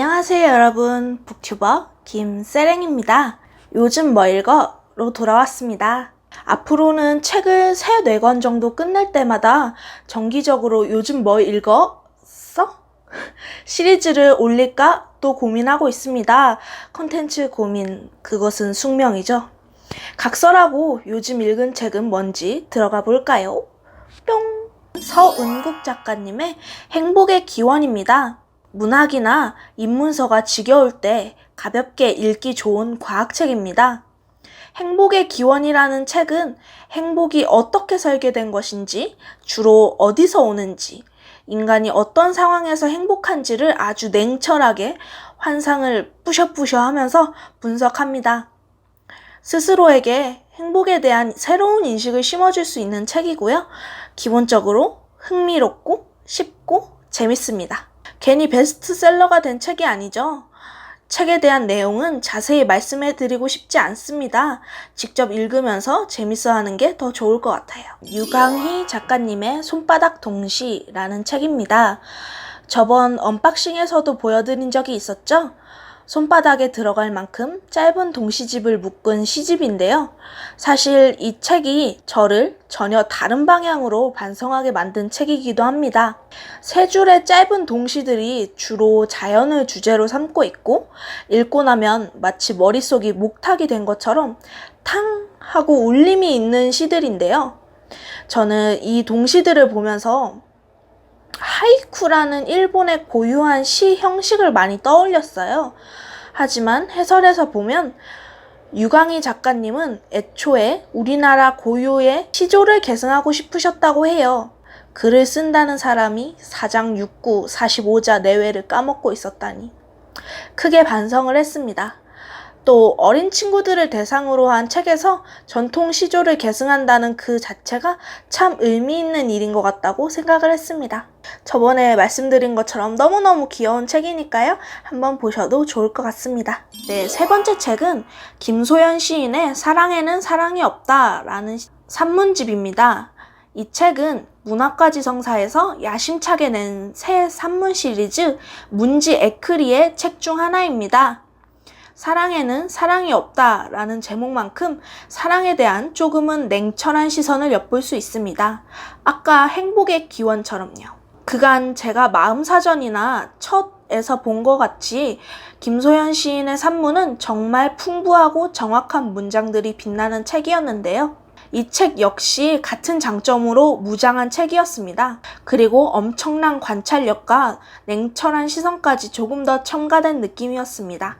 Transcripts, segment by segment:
안녕하세요 여러분 북튜버 김세랭입니다. 요즘 뭐 읽어 로 돌아왔습니다. 앞으로는 책을 세 네 권 정도 끝낼 때마다 정기적으로 요즘 뭐 읽었어? 시리즈를 올릴까 또 고민하고 있습니다. 컨텐츠 고민 그것은 숙명이죠. 각설하고 요즘 읽은 책은 뭔지 들어가 볼까요? 뿅! 서은국 작가님의 행복의 기원입니다. 문학이나 입문서가 지겨울 때 가볍게 읽기 좋은 과학책입니다. 행복의 기원이라는 책은 행복이 어떻게 설계된 것인지, 주로 어디서 오는지, 인간이 어떤 상황에서 행복한지를 아주 냉철하게 환상을 뿌셔뿌셔 하면서 분석합니다. 스스로에게 행복에 대한 새로운 인식을 심어줄 수 있는 책이고요. 기본적으로 흥미롭고 쉽고 재밌습니다. 괜히 베스트셀러가 된 책이 아니죠. 책에 대한 내용은 자세히 말씀해 드리고 싶지 않습니다. 직접 읽으면서 재밌어 하는 게 더 좋을 것 같아요. 유강희 작가님의 손바닥 동시라는 책입니다. 저번 언박싱에서도 보여드린 적이 있었죠? 손바닥에 들어갈 만큼 짧은 동시집을 묶은 시집인데요. 사실 이 책이 저를 전혀 다른 방향으로 반성하게 만든 책이기도 합니다. 세 줄의 짧은 동시들이 주로 자연을 주제로 삼고 있고, 읽고 나면 마치 머릿속이 목탁이 된 것처럼 탕! 하고 울림이 있는 시들인데요. 저는 이 동시들을 보면서 하이쿠라는 일본의 고유한 시 형식을 많이 떠올렸어요. 하지만 해설에서 보면 유강희 작가님은 애초에 우리나라 고유의 시조를 계승하고 싶으셨다고 해요. 글을 쓴다는 사람이 사장 6구 45자 내외를 까먹고 있었다니. 크게 반성을 했습니다. 또 어린 친구들을 대상으로 한 책에서 전통 시조를 계승한다는 그 자체가 참 의미 있는 일인 것 같다고 생각을 했습니다. 저번에 말씀드린 것처럼 너무너무 귀여운 책이니까요. 한번 보셔도 좋을 것 같습니다. 네, 세 번째 책은 김소연 시인의 사랑에는 사랑이 없다 라는 산문집입니다. 이 책은 문학과 지성사에서 야심차게 낸 새 산문 시리즈 문지 에크리의 책 중 하나입니다. 사랑에는 사랑이 없다 라는 제목만큼 사랑에 대한 조금은 냉철한 시선을 엿볼 수 있습니다. 아까 행복의 기원처럼요. 그간 제가 마음사전이나 첫에서 본 것 같이 김소연 시인의 산문은 정말 풍부하고 정확한 문장들이 빛나는 책이었는데요. 이 책 역시 같은 장점으로 무장한 책이었습니다. 그리고 엄청난 관찰력과 냉철한 시선까지 조금 더 첨가된 느낌이었습니다.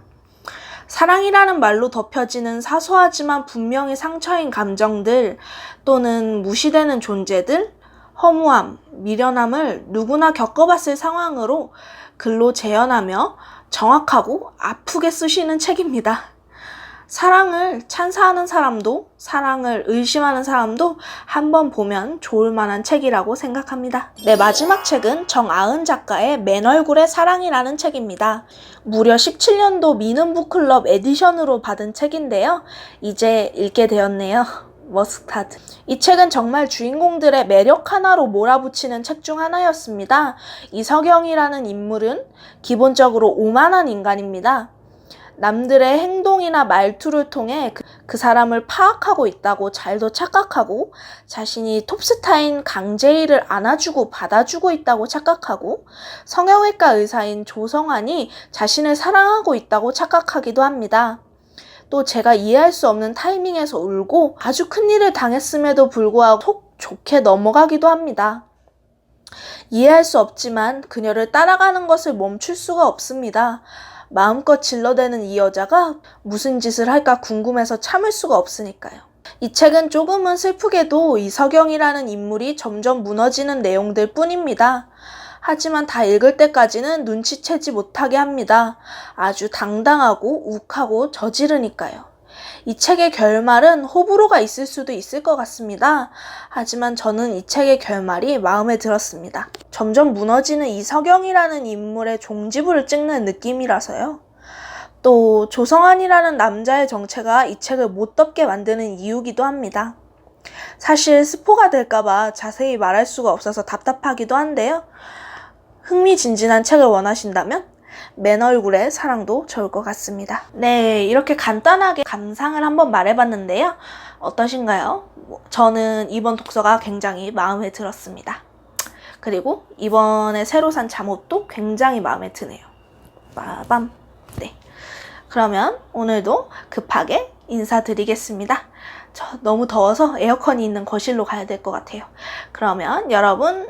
사랑이라는 말로 덮여지는 사소하지만 분명히 상처인 감정들 또는 무시되는 존재들, 허무함, 미련함을 누구나 겪어봤을 상황으로 글로 재현하며 정확하고 아프게 쓰시는 책입니다. 사랑을 찬사하는 사람도 사랑을 의심하는 사람도 한번 보면 좋을 만한 책이라고 생각합니다. 네, 마지막 책은 정아은 작가의 맨 얼굴의 사랑이라는 책입니다. 무려 17년도 미는 북클럽 에디션으로 받은 책인데요. 이제 읽게 되었네요. 머스타드. 이 책은 정말 주인공들의 매력 하나로 몰아붙이는 책 중 하나였습니다. 이석영이라는 인물은 기본적으로 오만한 인간입니다. 남들의 행동이나 말투를 통해 그, 그, 사람을 파악하고 있다고 잘도 착각하고 자신이 톱스타인 강재희를 안아주고 받아주고 있다고 착각하고 성형외과 의사인 조성환이 자신을 사랑하고 있다고 착각하기도 합니다. 또 제가 이해할 수 없는 타이밍에서 울고 아주 큰 일을 당했음에도 불구하고 속 좋게 넘어가기도 합니다. 이해할 수 없지만 그녀를 따라가는 것을 멈출 수가 없습니다. 마음껏 질러대는 이 여자가 무슨 짓을 할까 궁금해서 참을 수가 없으니까요. 이 책은 조금은 슬프게도 이석영이라는 인물이 점점 무너지는 내용들 뿐입니다. 하지만 다 읽을 때까지는 눈치채지 못하게 합니다. 아주 당당하고 욱하고 저지르니까요. 이 책의 결말은 호불호가 있을 수도 있을 것 같습니다. 하지만 저는 이 책의 결말이 마음에 들었습니다. 점점 무너지는 이석영이라는 인물의 종지부를 찍는 느낌이라서요. 또 조성환이라는 남자의 정체가 이 책을 못 덮게 만드는 이유기도 합니다. 사실 스포가 될까봐 자세히 말할 수가 없어서 답답하기도 한데요. 흥미진진한 책을 원하신다면 맨 얼굴의 사랑도 좋을 것 같습니다. 네, 이렇게 간단하게 감상을 한번 말해봤는데요. 어떠신가요? 뭐, 저는 이번 독서가 굉장히 마음에 들었습니다. 그리고 이번에 새로 산 잠옷도 굉장히 마음에 드네요. 빠밤. 네. 그러면 오늘도 급하게 인사드리겠습니다. 저 너무 더워서 에어컨이 있는 거실로 가야 될 것 같아요. 그러면 여러분